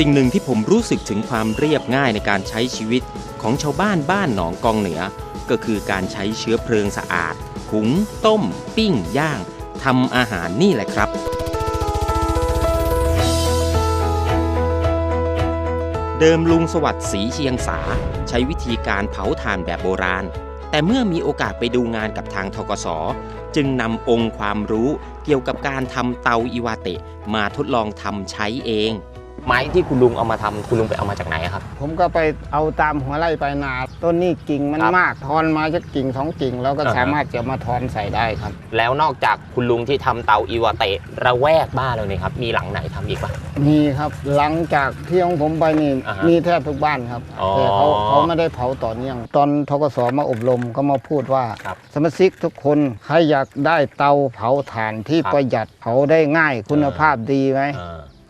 สิ่งหนึ่งที่ผมรู้สึกถึงความเรียบง่ายในการใช้ชีวิตของชาวบ้านบ้านหนองกองเหนือ ก็คือการใช้เชื้อเพลิงสะอาด หุง ต้ม ปิ้ง ย่างทำอาหารนี่แหละครับ เดิมลุงสวัสดิ์ศรีเชียงสา ใช้วิธีการเผาถ่านแบบโบราณ แต่เมื่อมีโอกาสไปดูงานกับทางทกสจึงนำองค์ความรู้เกี่ยวกับการทำเตาอิวาเตะมาทดลองทำใช้เอง ไม้ที่คุณลุงเอามาทำคุณลุงไปเอามาจากไหนครับ ผมก็ไปเอาตามหัวไร่ไปนา ต้นนี้กิ่งมันครับมากทอนมาจะกิ่งสองกิ่งแล้วก็อ่าฮะสามารถจะมาทอนใส่ได้ครับ แล้วนอกจากคุณลุงที่ทำเตาอีวาเตะระแวกบ้านเราเนี่ยครับมีหลังไหนทำอีกปะมีครับหลังจากที่ของผมไปนี่อ่าฮะมีแทบทุกบ้านครับอ๋อแต่เขาเขาไม่ได้เผาต่อเนื่องตอนทกสมาอบรมก็มาพูดว่าครับสมาชิกทุกคนใครอยากได้เตาเผาถ่านที่ครับประหยัดเผาได้ง่ายคุณภาพดีไหม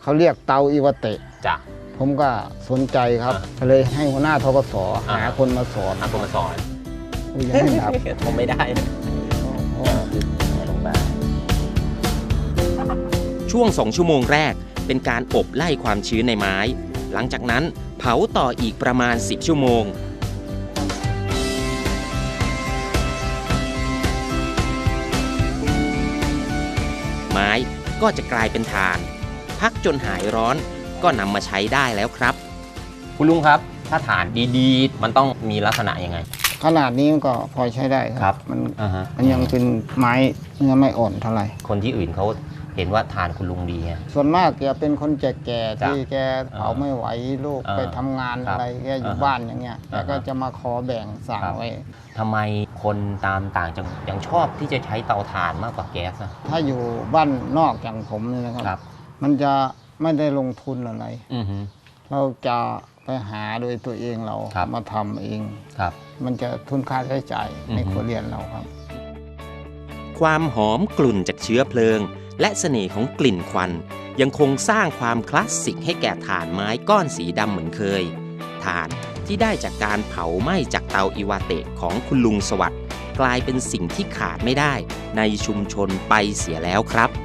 เออเขาเรียกเตาอิวาเตะ จ้ะ ผมก็สนใจครับอ่าก็เลยให้หัวหน้าทกสอ่า หาคนมาสอนอาคุณมาสอนอุ้ยยังไม่ดับผมไม่ได้นะโอ้ลงมาช่วง 2 ชั่วโมงแรก เป็นการอบไล่ความชื้นในไม้ หลังจากนั้นเผาต่ออีกประมาณ 10 ชั่วโมง ไม้ก็จะกลายเป็นถ่าน พักจนหายร้อนก็นำมาใช้ได้แล้วครับ คุณลุงครับ ถ้าฐานดีๆ มันต้องมีลักษณะยังไง ขนาดนี้มันก็พอใช้ได้คครัรับมันอ่าฮะ มันยังเป็นไม้เนื้อไม่อ่อนเท่าไหร่ คนที่อื่นเขาเห็นว่าฐานคุณลุงดีไง ส่วนมากแกเป็นคนแก่ๆจ้ะที่แกเผาไม่ไหวลูกอ่าไปทำงานครับอะไรแกอยู่อ่าฮะบ้านอย่างเงี้ยแกอ่าฮะก็จะมาขอแบ่งสั่งครับ ไว้ ทำไมคนตามต่างจังหวัดยังชอบที่จะใช้เตาถ่านมากกว่าแก๊สอะ ถ้าอยู่บ้านนอกอย่างผมเนี่ยนะครับ ครับ มันจะไม่ได้ลงทุนอะไร อือฮึ เราจะไปหาโดยตัวเองเราครับ มาทำเอง ครับ มันจะทุนค่าใช้จ่ายในอือฮึ ครัวเรือนเราครับ ความหอมกลุ่นจากเชื้อเพลิง และเสน่ห์ของกลิ่นควัน ยังคงสร้างความคลาสสิกให้แก่ถ่านไม้ก้อนสีดำเหมือนเคยถ่านที่ได้จากการเผาไหม้จากเตาอิวาเตะของคุณลุงสวัสด์กลายเป็นสิ่งที่ขาดไม่ได้ในชุมชนไปเสียแล้วครับ